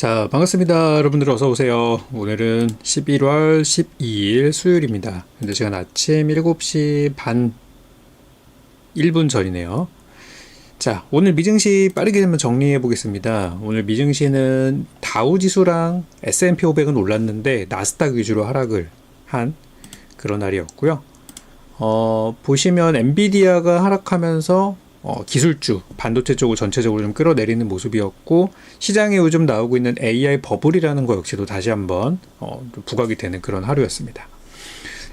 자, 반갑습니다. 여러분들 어서 오세요. 오늘은 11월 12일 수요일입니다. 현재 시간 아침 7시 반 1분 전이네요. 자, 오늘 미증시 빠르게 한번 정리해 보겠습니다. 오늘 미증시는 다우 지수랑 S&P 500은 올랐는데 나스닥 위주로 하락을 한 그런 날이었고요. 어, 보시면 엔비디아가 하락하면서 어, 기술주, 반도체 쪽을 전체적으로 좀 끌어내리는 모습이었고 시장에 요즘 나오고 있는 AI 버블이라는 거 역시도 다시 한번 어, 좀 부각이 되는 그런 하루였습니다.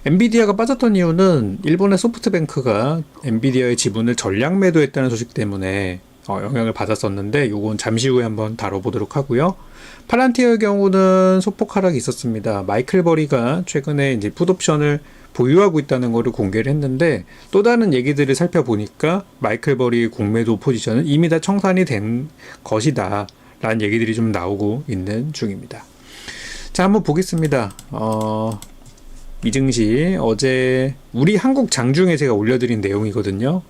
엔비디아가 빠졌던 이유는 일본의 소프트뱅크가 엔비디아의 지분을 전량 매도했다는 소식 때문에 어, 영향을 받았었는데 요건 잠시 후에 한번 다뤄보도록 하고요. 팔란티어의 경우는 소폭 하락이 있었습니다. 마이클 버리가 최근에 이제 풋옵션을 보유하고 있다는 것을 공개를 했는데 또 다른 얘기들을 살펴보니까 마이클 버리의 공매도 포지션은 이미 다 청산이 된 것이다 라는 얘기들이 좀 나오고 있는 중입니다. 자 한번 보겠습니다. 어, 미증시 어제 우리 한국 장중에 제가 올려드린 내용이거든요.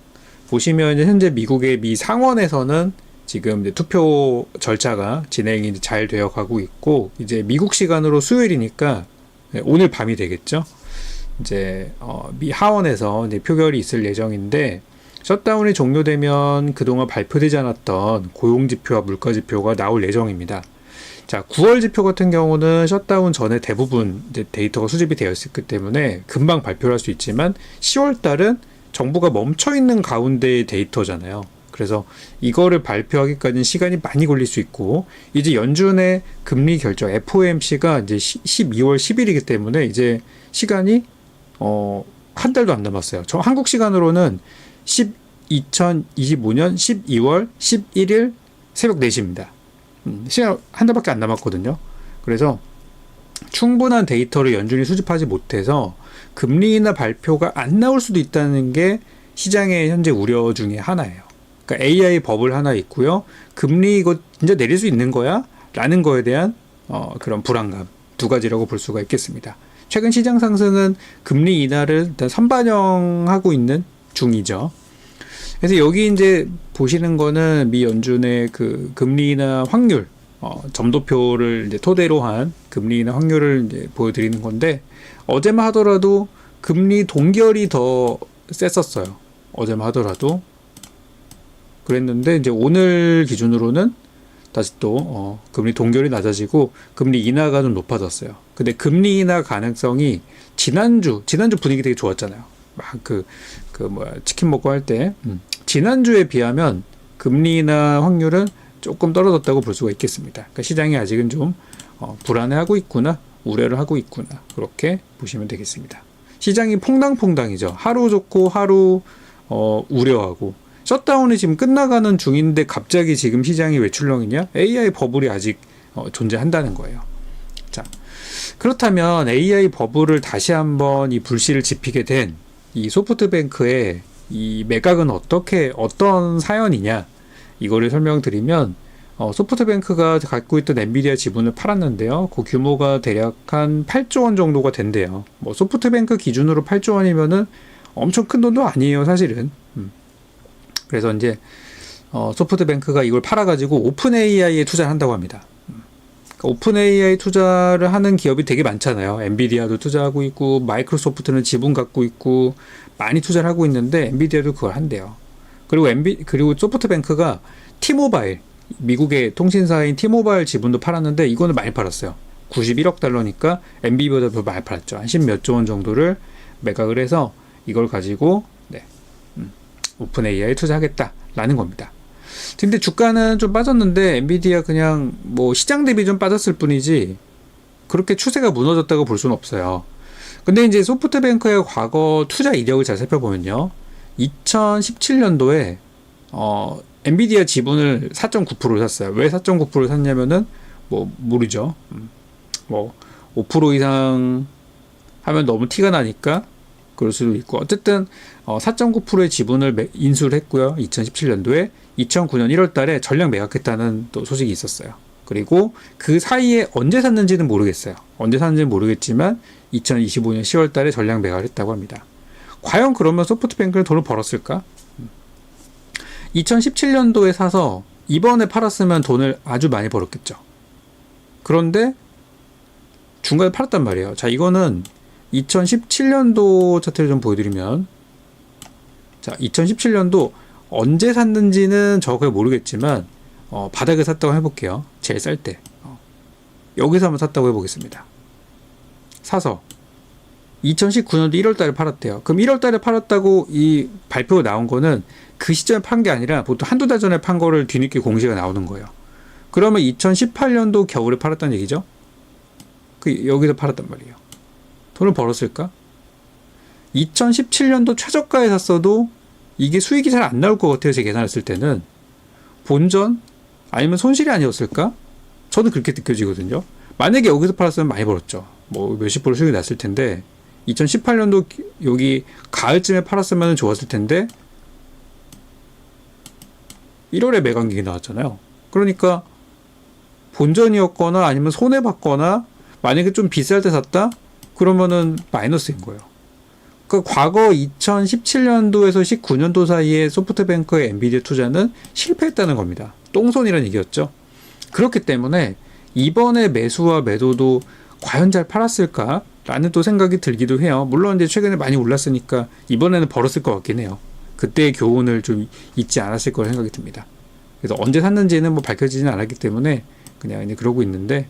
보시면 현재 미국의 미 상원에서는 지금 투표 절차가 진행이 잘 되어 가고 있고 이제 미국 시간으로 수요일이니까 오늘 밤이 되겠죠. 이제 어, 미 하원에서 이제 표결이 있을 예정인데 셧다운이 종료되면 그동안 발표되지 않았던 고용 지표와 물가 지표가 나올 예정입니다. 자, 9월 지표 같은 경우는 셧다운 전에 대부분 데이터가 수집이 되어 있었기 때문에 금방 발표를 할 수 있지만 10월 달은 정부가 멈춰 있는 가운데의 데이터잖아요. 그래서 이거를 발표하기까지는 시간이 많이 걸릴 수 있고 이제 연준의 금리 결정 FOMC가 이제 12월 10일이기 때문에 이제 시간이 어, 한 달도 안 남았어요. 저 한국 시간으로는 10, 2025년 12월 11일 새벽 4시입니다. 음, 시간 한 달밖에 안 남았거든요. 그래서 충분한 데이터를 연준이 수집하지 못해서 금리 인하 발표가 안 나올 수도 있다는 게 시장의 현재 우려 중에 하나예요. 그러니까 AI 버블 하나 있고요. 금리 이거 진짜 내릴 수 있는 거야? 라는 거에 대한 어, 그런 불안감 두 가지라고 볼 수가 있겠습니다. 최근 시장 상승은 금리 인하를 일단 선반영하고 있는 중이죠. 그래서 여기 이제 보시는 거는 미 연준의 그 금리 인하 확률, 어, 점도표를 이제 토대로 한 금리 인하 확률을 이제 보여드리는 건데 어제만 하더라도 금리 동결이 더 셌었어요. 어제만 하더라도 그랬는데 이제 오늘 기준으로는 다시 또 어, 금리 동결이 낮아지고 금리 인하가 좀 높아졌어요. 근데 금리 인하 가능성이 지난주 지난주 분위기 되게 좋았잖아요. 막 그그 그 뭐야 치킨 먹고 할때 음. 지난주에 비하면 금리 인하 확률은 조금 떨어졌다고 볼 수가 있겠습니다. 그러니까 시장이 아직은 좀 어, 불안해하고 있구나 우려를 하고 있구나 그렇게 보시면 되겠습니다. 시장이 퐁당퐁당이죠. 하루 좋고 하루 어, 우려하고 셧다운이 지금 끝나가는 중인데 갑자기 지금 시장이 왜 출렁이냐? AI 버블이 아직 어, 존재한다는 거예요. 자, 그렇다면 AI 버블을 다시 한번 이 불씨를 지피게 된 이 소프트뱅크의 이 매각은 어떻게 어떤 사연이냐? 이거를 설명드리면 어, 소프트뱅크가 갖고 있던 엔비디아 지분을 팔았는데요. 그 규모가 대략 한 8조 원 정도가 된대요. 뭐 소프트뱅크 기준으로 8조 원이면은 엄청 큰 돈도 아니에요, 사실은. 음. 그래서 이제 어, 소프트뱅크가 이걸 팔아가지고 오픈 AI에 투자를 한다고 합니다. 그러니까 오픈 AI 투자를 하는 기업이 되게 많잖아요. 엔비디아도 투자하고 있고 마이크로소프트는 지분 갖고 있고 많이 투자를 하고 있는데 엔비디아도 그걸 한대요. 그리고 엔비 그리고 소프트뱅크가 티모바일 미국의 통신사인 티모바일 지분도 팔았는데 이거는 많이 팔았어요. 91억 달러니까 엔비디아보다 더 많이 팔았죠. 한 10몇 조 원 정도를 매각을 해서 이걸 가지고 오픈 AI에 투자하겠다라는 겁니다. 근데 주가는 좀 빠졌는데 엔비디아 그냥 뭐 시장 대비 좀 빠졌을 뿐이지 그렇게 추세가 무너졌다고 볼 수는 없어요. 근데 이제 소프트뱅크의 과거 투자 이력을 잘 살펴보면요. 2017년도에 어 엔비디아 지분을 4.9%를 샀어요. 왜 4.9%를 샀냐면은 뭐 모르죠. 음, 뭐5% 이상 하면 너무 티가 나니까 그럴 수도 있고 어쨌든 어, 4.9%의 지분을 인수를 했고요. 2017년도에 2009년 1월 달에 전량 매각했다는 또 소식이 있었어요. 그리고 그 사이에 언제 샀는지는 모르겠어요. 언제 샀는지는 모르겠지만 2025년 10월 달에 전량 매각을 했다고 합니다. 과연 그러면 소프트뱅크는 돈을 벌었을까? 2017년도에 사서 이번에 팔았으면 돈을 아주 많이 벌었겠죠. 그런데 중간에 팔았단 말이에요. 자, 이거는 2017년도 차트를 좀 보여드리면 자, 2017년도 언제 샀는지는 정확하게 모르겠지만 어, 바닥에 샀다고 해볼게요. 제일 쌀 때. 어, 여기서 한번 샀다고 해보겠습니다. 사서 2019년도 1월 달에 팔았대요. 그럼 1월 달에 팔았다고 이 발표가 나온 거는 그 시점에 판 게 아니라 보통 한두 달 전에 판 거를 뒤늦게 공시가 나오는 거예요. 그러면 2018년도 겨울에 팔았다는 얘기죠? 그 여기서 팔았단 말이에요. 돈을 벌었을까? 2017년도 최저가에 샀어도 이게 수익이 잘 안 나올 것 같아요. 제 계산했을 때는 본전 아니면 손실이 아니었을까? 저는 그렇게 느껴지거든요. 만약에 여기서 팔았으면 많이 벌었죠. 뭐 몇십 프로 수익이 났을 텐데 2018년도 여기 가을쯤에 팔았으면 좋았을 텐데 1월에 매각이 나왔잖아요. 그러니까 본전이었거나 아니면 손해 봤거나 만약에 좀 비쌀 때 샀다 그러면은 마이너스인 거예요. 그 과거 2017년도에서 19년도 사이에 소프트뱅크의 엔비디아 투자는 실패했다는 겁니다. 똥손이라는 얘기였죠. 그렇기 때문에 이번에 매수와 매도도 과연 잘 팔았을까? 라는 또 생각이 들기도 해요. 물론 이제 최근에 많이 올랐으니까 이번에는 벌었을 것 같긴 해요. 그때의 교훈을 좀 잊지 않았을 거라 생각이 듭니다. 그래서 언제 샀는지는 뭐 밝혀지진 않았기 때문에 그냥 이제 그러고 있는데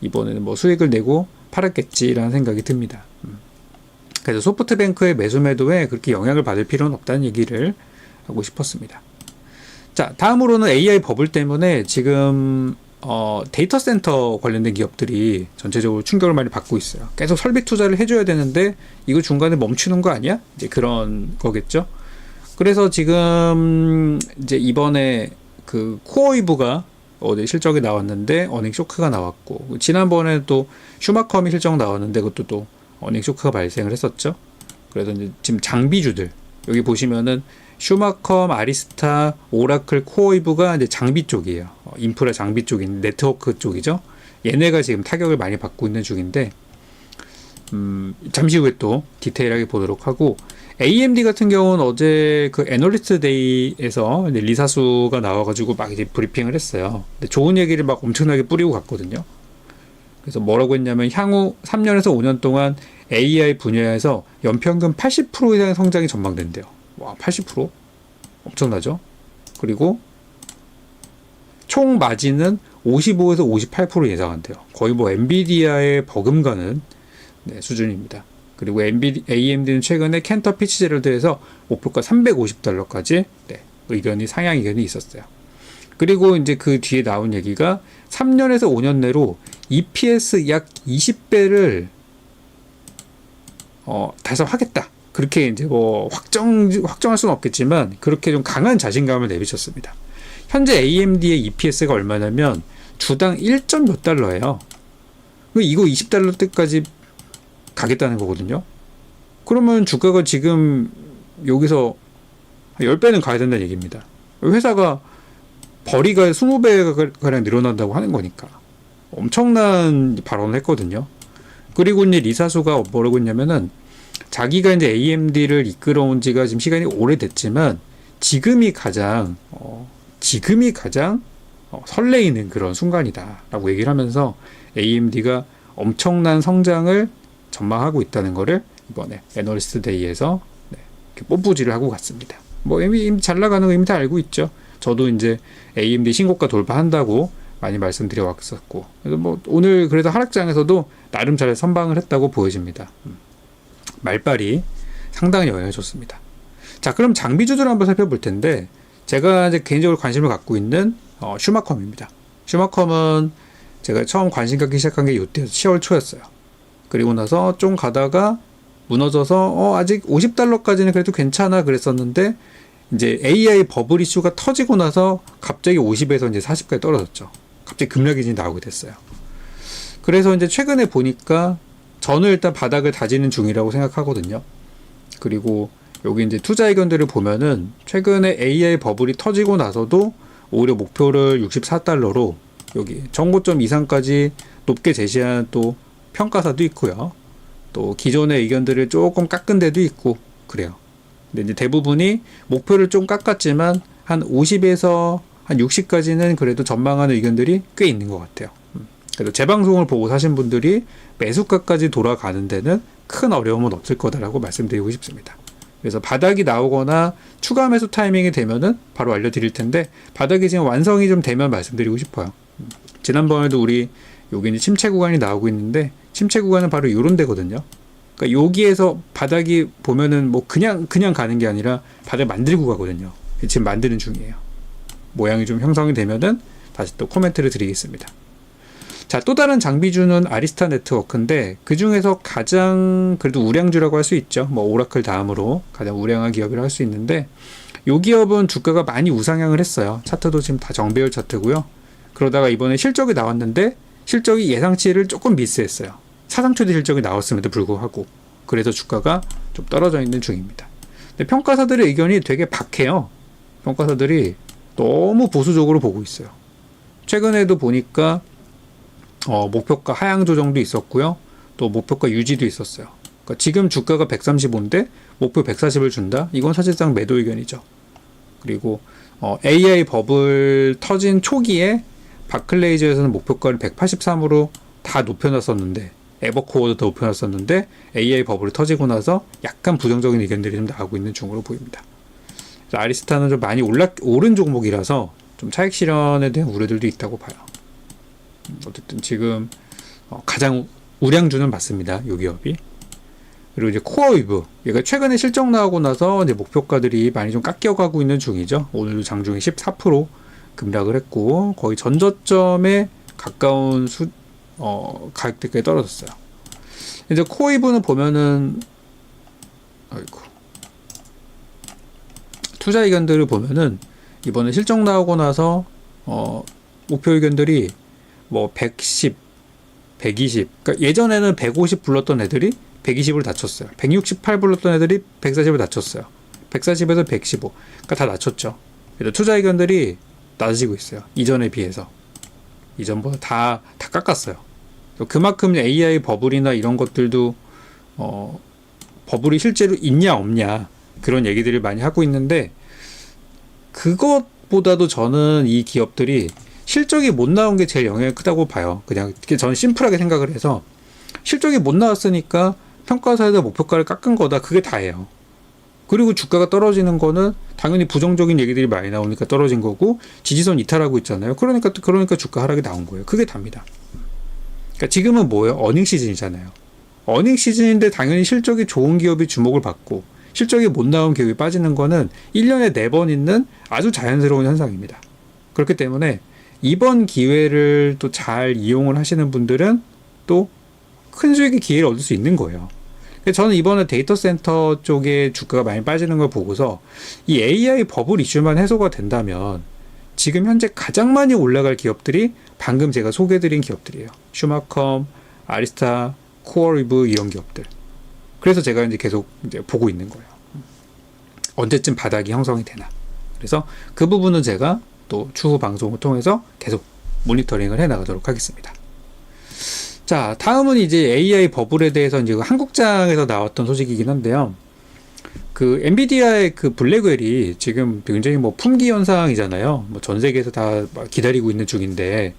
이번에는 뭐 수익을 내고 팔았겠지라는 생각이 듭니다. 음. 그래서 소프트뱅크의 매수 매도에 그렇게 영향을 받을 필요는 없다는 얘기를 하고 싶었습니다. 자, 다음으로는 AI 버블 때문에 지금 어, 데이터 센터 관련된 기업들이 전체적으로 충격을 많이 받고 있어요. 계속 설비 투자를 해줘야 되는데 이거 중간에 멈추는 거 아니야? 이제 그런 거겠죠. 그래서 지금 이제 이번에 그 코어이브가 어제 실적이 나왔는데 어닝 쇼크가 나왔고 지난번에 또 슈마컴이 실적 나왔는데 그것도 또 어닝 쇼크가 발생을 했었죠. 그래서 이제 지금 장비주들 여기 보시면은 슈마컴, 아리스타, 오라클, 코어이브가 이제 장비 쪽이에요. 어, 인프라 장비 쪽인 네트워크 쪽이죠. 얘네가 지금 타격을 많이 받고 있는 중인데 음, 잠시 후에 또 디테일하게 보도록 하고 AMD 같은 경우는 어제 그 애널리스트 데이에서 리사수가 나와가지고 막 이제 브리핑을 했어요. 좋은 얘기를 막 엄청나게 뿌리고 갔거든요. 그래서 뭐라고 했냐면 향후 3년에서 5년 동안 AI 분야에서 연평균 80% 이상의 성장이 전망된대요. 와, 80%? 엄청나죠? 그리고 총 마진은 55에서 58% 예상한대요. 거의 뭐 엔비디아의 버금가는 네, 수준입니다. 그리고 엔비디, AMD는 최근에 켄터 피치 제럴드에서 목표가 350달러까지 네, 의견이 상향 의견이 있었어요. 그리고 이제 그 뒤에 나온 얘기가 3년에서 5년 내로 EPS 약 20배를 어, 달성하겠다. 그렇게 이제 뭐 확정 확정할 수는 없겠지만 그렇게 좀 강한 자신감을 내비쳤습니다. 현재 AMD의 EPS가 얼마냐면 주당 1점 몇 달러예요. 이거 20달러 때까지 가겠다는 거거든요. 그러면 주가가 지금 여기서 10배는 가야 된다는 얘기입니다. 회사가 벌이가 20배가 가량 늘어난다고 하는 거니까 엄청난 발언을 했거든요. 그리고 이제 리사수가 뭐라고 했냐면은 자기가 이제 AMD를 이끌어온 지가 지금 시간이 오래됐지만 지금이 가장 어, 지금이 가장 어, 설레이는 그런 순간이다라고 얘기를 하면서 AMD가 엄청난 성장을 전망하고 있다는 것을 이번에 애널리스트 데이에서 네, 뽐뿌지를 하고 갔습니다. 뭐 이미 잘 나가는 거 이미 다 알고 있죠. 저도 이제 AMD 신고가 돌파한다고 많이 말씀드려 왔었고 그래서 뭐 오늘 그래도 하락장에서도 나름 잘 선방을 했다고 보여집니다. 음. 말빨이 상당히 영향을 줬습니다. 자, 그럼 장비주들 한번 살펴볼 텐데 제가 이제 개인적으로 관심을 갖고 있는 어, 슈마컴입니다. 슈마컴은 제가 처음 관심 갖기 시작한 게 이때 10월 초였어요. 그리고 나서 좀 가다가 무너져서 어, 아직 50달러까지는 그래도 괜찮아 그랬었는데 이제 AI 버블 이슈가 터지고 나서 갑자기 50에서 이제 40까지 떨어졌죠. 갑자기 급락이 나오게 됐어요. 그래서 이제 최근에 보니까 저는 일단 바닥을 다지는 중이라고 생각하거든요. 그리고 여기 이제 투자 의견들을 보면은 최근에 AI 버블이 터지고 나서도 오히려 목표를 64달러로 여기 정고점 이상까지 높게 제시한 또 평가사도 있고요. 또 기존의 의견들을 조금 깎은 데도 있고 그래요. 근데 이제 대부분이 목표를 좀 깎았지만 한 50에서 한 60까지는 그래도 전망하는 의견들이 꽤 있는 것 같아요. 음. 그래서 제 방송을 보고 사신 분들이 매수가까지 돌아가는 데는 큰 어려움은 없을 거다라고 말씀드리고 싶습니다. 그래서 바닥이 나오거나 추가 매수 타이밍이 되면은 바로 알려드릴 텐데 바닥이 지금 완성이 좀 되면 말씀드리고 싶어요. 음, 지난번에도 우리 여기 이제 침체 구간이 나오고 있는데 침체 구간은 바로 요런 데거든요. 그러니까 여기에서 바닥이 보면은 뭐 그냥 그냥 가는 게 아니라 바닥 만들고 가거든요. 지금 만드는 중이에요. 모양이 좀 형성이 되면은 다시 또 코멘트를 드리겠습니다. 자, 또 다른 장비주는 아리스타 네트워크인데 그 중에서 가장 그래도 우량주라고 할 수 있죠. 뭐 오라클 다음으로 가장 우량한 기업이라고 할 수 있는데 이 기업은 주가가 많이 우상향을 했어요. 차트도 지금 다 정배열 차트고요. 그러다가 이번에 실적이 나왔는데 실적이 예상치를 조금 미스했어요. 사상초대 실적이 나왔음에도 불구하고 그래서 주가가 좀 떨어져 있는 중입니다. 근데 평가사들의 의견이 되게 박해요. 평가사들이 너무 보수적으로 보고 있어요. 최근에도 보니까 어, 목표가 하향 조정도 있었고요. 또 목표가 유지도 있었어요. 그러니까 지금 주가가 135인데 목표 140을 준다? 이건 사실상 매도 의견이죠. 그리고 어, AI 버블 터진 초기에 바클레이즈에서는 목표가를 183으로 다 높여놨었는데 에버코어도 더 높여놨었는데 AI 버블이 터지고 나서 약간 부정적인 의견들이 좀 나오고 있는 중으로 보입니다. 아리스타는 좀 많이 올라 오른 종목이라서 좀 차익 실현에 대한 우려들도 있다고 봐요. 음, 어쨌든 지금 어, 가장 우량주는 맞습니다. 요 기업이. 그리고 이제 코어위브 얘가 최근에 실적 나오고 나서 이제 목표가들이 많이 좀 깎여가고 있는 중이죠. 오늘도 장중에 14% 급락을 했고 거의 전저점에 가까운 수 어, 가격대까지 떨어졌어요. 이제 코어위브는 보면은 아이고 투자 의견들을 보면은 이번에 실적 나오고 나서 어, 목표 의견들이 뭐 110, 120. 그러니까 예전에는 150 불렀던 애들이 120을 낮췄어요. 168 불렀던 애들이 140을 낮췄어요. 140에서 115. 그러니까 다 낮췄죠. 그래서 투자 의견들이 낮아지고 있어요. 이전에 비해서. 이전보다 다, 다 깎았어요. 그만큼 AI 버블이나 이런 것들도, 어, 버블이 실제로 있냐, 없냐. 그런 얘기들을 많이 하고 있는데, 그것보다도 저는 이 기업들이 실적이 못 나온 게 제일 영향이 크다고 봐요. 그냥 저는 심플하게 생각을 해서 실적이 못 나왔으니까 평가사에다 목표가를 깎은 거다. 그게 다예요. 그리고 주가가 떨어지는 거는 당연히 부정적인 얘기들이 많이 나오니까 떨어진 거고 지지선 이탈하고 있잖아요. 그러니까 그러니까 주가 하락이 나온 거예요. 그게 답니다. 그러니까 지금은 뭐예요? 어닝 시즌이잖아요. 어닝 시즌인데 당연히 실적이 좋은 기업이 주목을 받고 실적이 못 나온 기업이 빠지는 거는 1년에 4번 있는 아주 자연스러운 현상입니다. 그렇기 때문에 이번 기회를 또 잘 이용을 하시는 분들은 또 큰 수익의 기회를 얻을 수 있는 거예요. 저는 이번에 데이터 센터 쪽에 주가가 많이 빠지는 걸 보고서 이 AI 버블 이슈만 해소가 된다면 지금 현재 가장 많이 올라갈 기업들이 방금 제가 소개드린 기업들이에요. 슈마컴, 아리스타, 코어리브 이런 기업들. 그래서 제가 이제 계속 이제 보고 있는 거예요. 언제쯤 바닥이 형성이 되나. 그래서 그 부분은 제가 또 추후 방송을 통해서 계속 모니터링을 해 나가도록 하겠습니다. 자, 다음은 이제 AI 버블에 대해서 이제 한국장에서 나왔던 소식이긴 한데요. 그 엔비디아의 그 블랙웰이 지금 굉장히 뭐 품귀 현상이잖아요. 뭐 전 세계에서 다 기다리고 있는 중인데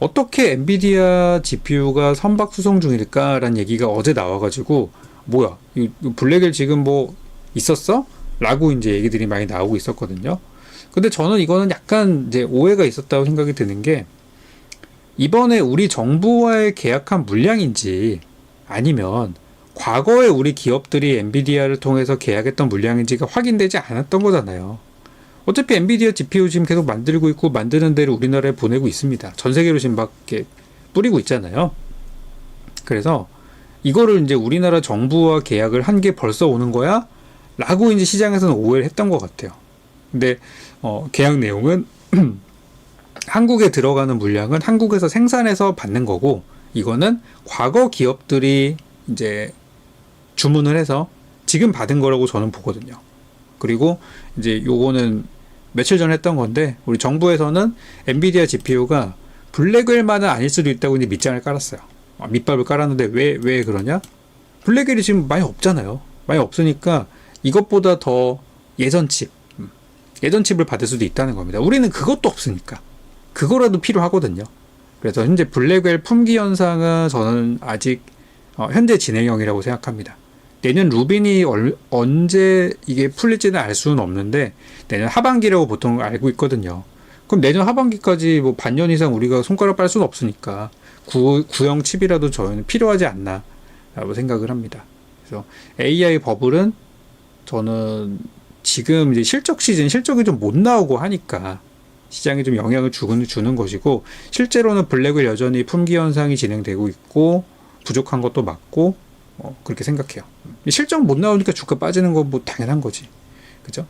어떻게 엔비디아 GPU가 선박 수송 중일까라는 얘기가 어제 나와가지고 뭐야 이 블랙웰 지금 뭐 있었어? 라고 이제 얘기들이 많이 나오고 있었거든요. 근데 저는 이거는 약간 이제 오해가 있었다고 생각이 드는 게 이번에 우리 정부와의 계약한 물량인지 아니면 과거에 우리 기업들이 엔비디아를 통해서 계약했던 물량인지가 확인되지 않았던 거잖아요. 어차피 엔비디아 GPU 지금 계속 만들고 있고 만드는 데를 우리나라에 보내고 있습니다. 전 세계로 지금 막 이렇게 뿌리고 있잖아요. 그래서 이거를 이제 우리나라 정부와 계약을 한 게 벌써 오는 거야? 라고 이제 시장에서는 오해를 했던 것 같아요. 근데 어, 계약 내용은 한국에 들어가는 물량은 한국에서 생산해서 받는 거고 이거는 과거 기업들이 이제 주문을 해서 지금 받은 거라고 저는 보거든요. 그리고 이제 요거는 며칠 전에 했던 건데 우리 정부에서는 엔비디아 GPU가 블랙웰만은 아닐 수도 있다고 이제 밑장을 깔았어요. 아, 밑밥을 깔았는데 왜 왜 그러냐? 블랙웰이 지금 많이 없잖아요. 많이 없으니까 이것보다 더 예전 칩, 음, 예전 칩을 받을 수도 있다는 겁니다. 우리는 그것도 없으니까. 그거라도 필요하거든요. 그래서 현재 블랙웰 품귀 현상은 저는 아직 어, 현재 진행형이라고 생각합니다. 내년 루빈이 얼- 언제 이게 풀릴지는 알 수는 없는데 내년 하반기라고 보통 알고 있거든요. 그럼 내년 하반기까지 뭐 반년 이상 우리가 손가락 빨 수는 없으니까 구, 구형 칩이라도 저희는 필요하지 않나라고 생각을 합니다. 그래서 AI 버블은 저는 지금 이제 실적 시즌 실적이 좀 못 나오고 하니까 시장에 좀 영향을 주는, 주는 것이고 실제로는 블랙을 여전히 품귀 현상이 진행되고 있고 부족한 것도 맞고 어, 그렇게 생각해요. 실적 못 나오니까 주가 빠지는 건 뭐 당연한 거지. 그죠?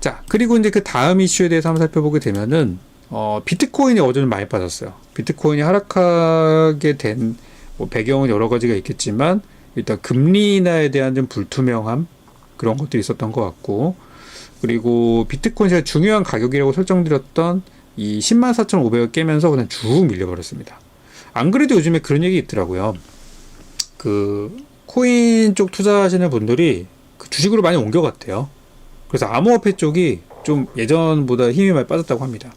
자, 그리고 이제 그 다음 이슈에 대해서 한번 살펴보게 되면은 어, 비트코인이 어제 좀 많이 빠졌어요. 비트코인이 하락하게 된 뭐 배경은 여러 가지가 있겠지만 일단 금리 인하에 대한 좀 불투명함 그런 것들이 있었던 것 같고 그리고 비트코인 제가 중요한 가격이라고 설정드렸던 이 10만 4,500을 깨면서 그냥 쭉 밀려버렸습니다. 안 그래도 요즘에 그런 얘기 있더라고요. 그 코인 쪽 투자하시는 분들이 그 주식으로 많이 옮겨갔대요. 그래서 암호화폐 쪽이 좀 예전보다 힘이 많이 빠졌다고 합니다.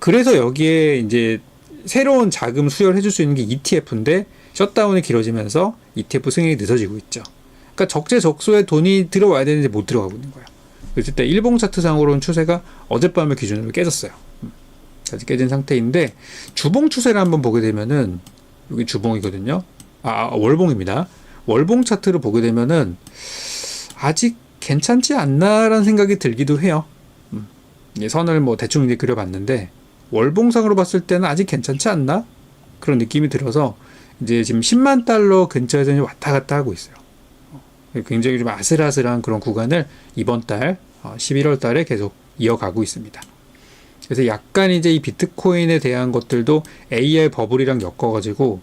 그래서 여기에 이제 새로운 자금 수혈 해줄 수 있는 게 ETF인데 셧다운이 길어지면서 ETF 승인이 늦어지고 있죠. 그러니까 적재적소에 돈이 들어와야 되는데 못 들어가고 있는 거예요. 그래서 일단 일봉 차트상으로는 추세가 어젯밤을 기준으로 깨졌어요. 음, 아직 깨진 상태인데 주봉 추세를 한번 보게 되면은 여기 주봉이거든요. 아 월봉입니다. 월봉 차트를 보게 되면은 아직 괜찮지 않나라는 생각이 들기도 해요. 음, 이 선을 뭐 대충 이제 그려봤는데 월봉상으로 봤을 때는 아직 괜찮지 않나 그런 느낌이 들어서 이제 지금 10만 달러 근처에서 왔다 갔다 하고 있어요. 어, 굉장히 좀 아슬아슬한 그런 구간을 이번 달 어, 11월 달에 계속 이어가고 있습니다. 그래서 약간 이제 이 비트코인에 대한 것들도 AI 버블이랑 엮어가지고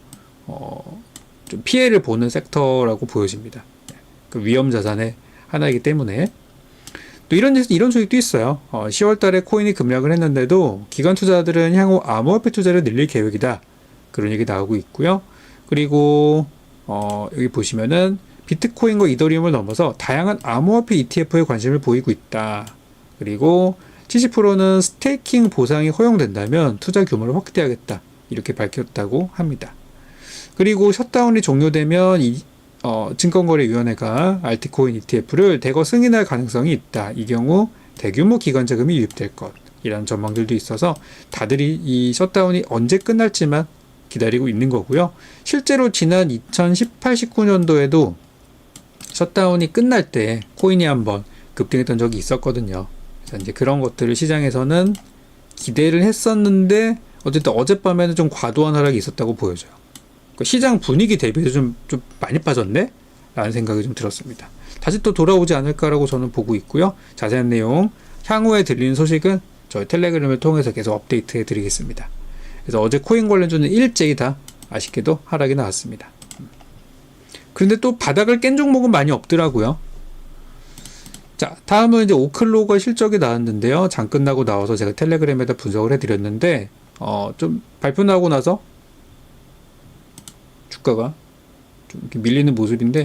어, 좀 피해를 보는 섹터라고 보여집니다. 그 위험 자산의 하나이기 때문에 또 이런 이런 소식도 있어요. 어, 10월 달에 코인이 급락을 했는데도 기관 투자들은 향후 암호화폐 투자를 늘릴 계획이다. 그런 얘기 나오고 있고요. 그리고 어, 여기 보시면은 비트코인과 이더리움을 넘어서 다양한 암호화폐 ETF에 관심을 보이고 있다. 그리고 70%는 스테이킹 보상이 허용된다면 투자 규모를 확대하겠다. 이렇게 밝혔다고 합니다. 그리고 셧다운이 종료되면 이, 어, 증권거래위원회가 알티코인 ETF를 대거 승인할 가능성이 있다. 이 경우 대규모 기관 자금이 유입될 것. 이라는 전망들도 있어서 다들 이 이 셧다운이 언제 끝날지만 기다리고 있는 거고요. 실제로 지난 2018, 19년도에도 셧다운이 끝날 때 코인이 한번 급등했던 적이 있었거든요. 그래서 이제 그런 것들을 시장에서는 기대를 했었는데 어쨌든 어젯밤에는 좀 과도한 하락이 있었다고 보여져요. 그 시장 분위기 대비해서 좀, 좀 많이 빠졌네? 라는 생각이 좀 들었습니다. 다시 또 돌아오지 않을까라고 저는 보고 있고요. 자세한 내용, 향후에 들리는 소식은 저희 텔레그램을 통해서 계속 업데이트 해드리겠습니다. 그래서 어제 코인 관련주는 일제히 다 아쉽게도 하락이 나왔습니다. 그런데 또 바닥을 깬 종목은 많이 없더라고요. 자, 다음은 이제 오클로가 실적이 나왔는데요. 장 끝나고 나와서 제가 텔레그램에다 분석을 해드렸는데, 어, 좀 발표 나고 나서 주가가 좀 이렇게 밀리는 모습인데,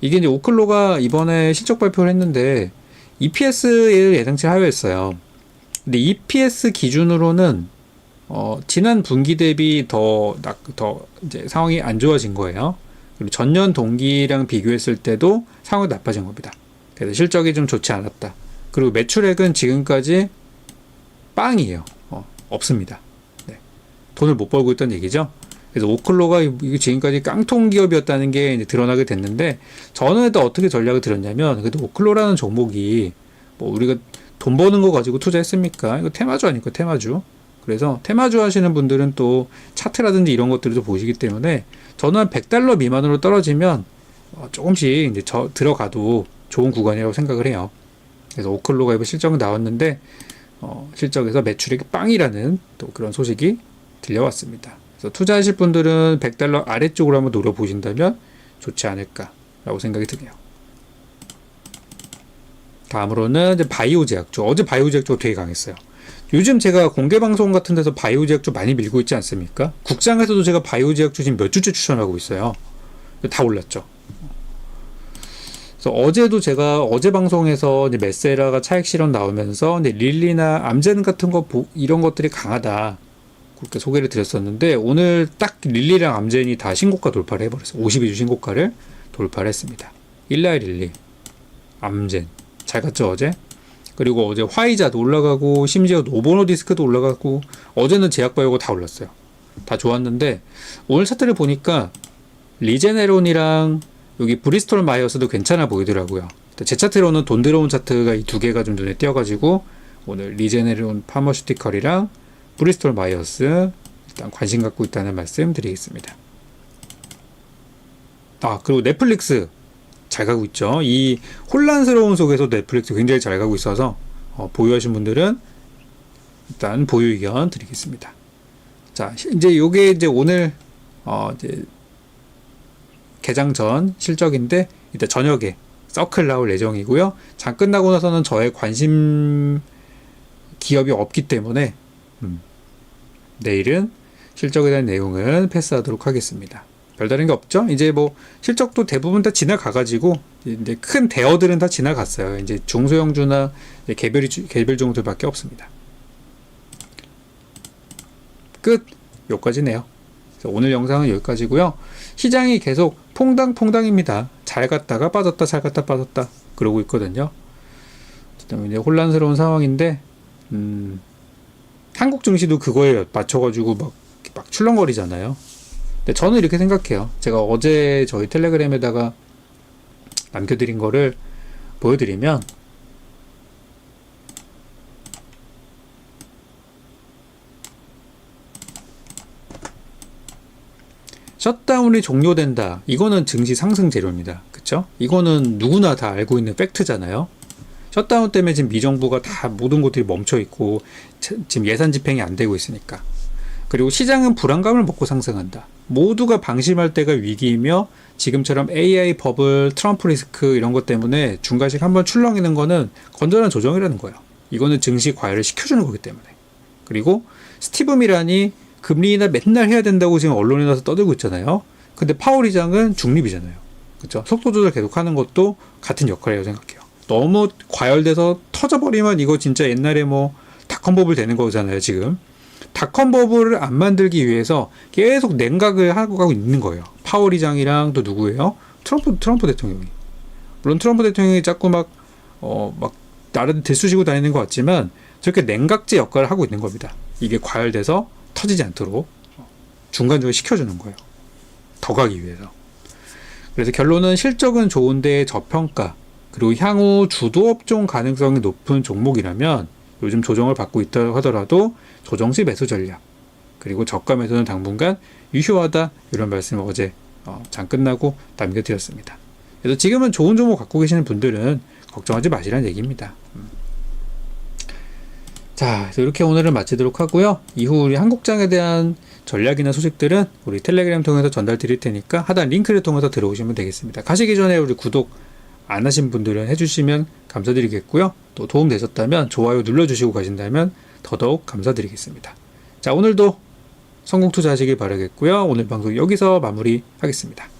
이게 이제 오클로가 이번에 실적 발표를 했는데, EPS를 예상치 하회했어요. 근데 EPS 기준으로는 어, 지난 분기 대비 더, 낙- 더 이제 상황이 안 좋아진 거예요. 그리고 전년 동기랑 비교했을 때도 상황이 나빠진 겁니다. 그래서 실적이 좀 좋지 않았다. 그리고 매출액은 지금까지 빵이에요. 어, 없습니다. 네. 돈을 못 벌고 있다는 얘기죠. 그래서 오클로가 지금까지 깡통 기업이었다는 게 드러나게 됐는데 저는 또 어떻게 전략을 들었냐면 그래도 오클로라는 종목이 뭐 우리가 돈 버는 거 가지고 투자했습니까? 이거 테마주 아닐까 테마주. 그래서 테마주 하시는 분들은 또 차트라든지 이런 것들을 또 보시기 때문에 저는 한 100달러 미만으로 떨어지면 어, 조금씩 이제 저 들어가도 좋은 구간이라고 생각을 해요. 그래서 오클로가 이번 실적은 나왔는데 어, 실적에서 매출액이 빵이라는 또 그런 소식이 들려왔습니다. 그래서 투자하실 분들은 100달러 아래쪽으로 한번 노려보신다면 좋지 않을까라고 생각이 드네요. 다음으로는 이제 바이오 제약주. 어제 바이오 제약주가 되게 강했어요. 요즘 제가 공개 방송 같은 데서 바이오 제약주 많이 밀고 있지 않습니까? 국장에서도 제가 바이오 제약주 지금 몇 주째 추천하고 있어요. 다 올랐죠. 그래서 어제도 제가 어제 방송에서 메세라가 차익 실현 나오면서 릴리나 암젠 같은 거 보- 이런 것들이 강하다. 그렇게 소개를 드렸었는데 오늘 딱 릴리랑 암젠이 다 신고가 돌파를 해버렸어요. 52주 신고가를 돌파를 했습니다. 일라이 릴리, 암젠 잘 갔죠 어제? 그리고 어제 화이자도 올라가고 심지어 노보노 디스크도 올라가고 어제는 제약바이오가 다 올랐어요. 다 좋았는데 오늘 차트를 보니까 리제네론이랑 여기 브리스톨 마이어스도 괜찮아 보이더라고요. 제 차트로는 돈 들어온 차트가 이 두 개가 좀 눈에 띄어가지고 오늘 리제네론 파머슈티컬이랑 브리스톨 마이어스 일단 관심 갖고 있다는 말씀 드리겠습니다. 아 그리고 넷플릭스 잘 가고 있죠. 이 혼란스러운 속에서 넷플릭스 굉장히 잘 가고 있어서 어, 보유하신 분들은 일단 보유 의견 드리겠습니다. 자 이제 요게 이제 오늘 어 이제 개장 전 실적인데 이따 저녁에 서클 나올 예정이고요. 장 끝나고 나서는 저의 관심 기업이 없기 때문에 음, 내일은 실적에 대한 내용은 패스하도록 하겠습니다. 별다른 게 없죠. 이제 뭐 실적도 대부분 다 지나가가지고 이제 큰 대어들은 다 지나갔어요. 이제 중소형주나 이제 개별 개별 종들밖에 없습니다. 끝. 여기까지네요. 오늘 영상은 여기까지고요. 시장이 계속 퐁당퐁당입니다. 잘 갔다가 빠졌다, 잘 갔다 빠졌다 그러고 있거든요. 그다음에 이제 혼란스러운 상황인데 음, 한국 증시도 그거에 맞춰가지고 막, 막 출렁거리잖아요. 근데 저는 이렇게 생각해요. 제가 어제 저희 텔레그램에다가 남겨드린 거를 보여드리면 셧다운이 종료된다. 이거는 증시 상승 재료입니다. 그쵸? 이거는 누구나 다 알고 있는 팩트잖아요. 셧다운 때문에 지금 미정부가 다 모든 것들이 멈춰 있고 차- 지금 예산 집행이 안 되고 있으니까. 그리고 시장은 불안감을 먹고 상승한다. 모두가 방심할 때가 위기이며 지금처럼 AI 버블, 트럼프 리스크 이런 것 때문에 중간씩 한번 출렁이는 거는 건전한 조정이라는 거예요. 이거는 증시 과열을 시켜주는 거기 때문에. 그리고 스티브 미란이 금리 인하 맨날 해야 된다고 지금 언론에 나서 떠들고 있잖아요. 근데 파월 의장은 중립이잖아요. 그렇죠? 속도 조절 계속 하는 것도 같은 역할이라고 생각해요. 너무 과열돼서 터져버리면 이거 진짜 옛날에 뭐 닷컴 버블 되는 거잖아요, 지금. 닷컴 버블을 안 만들기 위해서 계속 냉각을 하고 가고 있는 거예요. 파월 의장이랑 또 누구예요? 트럼프 트럼프 대통령이. 물론 트럼프 대통령이 자꾸 막 어 막 나름 들쑤시고 다니는 것 같지만 저렇게 냉각제 역할을 하고 있는 겁니다. 이게 과열돼서 터지지 않도록 중간중간 시켜주는 거예요. 더 가기 위해서. 그래서 결론은 실적은 좋은데 저평가 그리고 향후 주도 업종 가능성이 높은 종목이라면 요즘 조정을 받고 있다 하더라도 조정 시 매수 전략 그리고 저가 매수는 당분간 유효하다 이런 말씀을 어제 어, 장 끝나고 남겨드렸습니다. 그래서 지금은 좋은 종목 갖고 계시는 분들은 걱정하지 마시라는 얘기입니다. 음. 자, 이렇게 오늘은 마치도록 하고요. 이후 우리 한국장에 대한 전략이나 소식들은 우리 텔레그램 통해서 전달 드릴 테니까 하단 링크를 통해서 들어오시면 되겠습니다. 가시기 전에 우리 구독 안 하신 분들은 해주시면 감사드리겠고요. 또 도움 되셨다면 좋아요 눌러주시고 가신다면 더더욱 감사드리겠습니다. 자, 오늘도 성공 투자하시길 바라겠고요. 오늘 방송 여기서 마무리하겠습니다.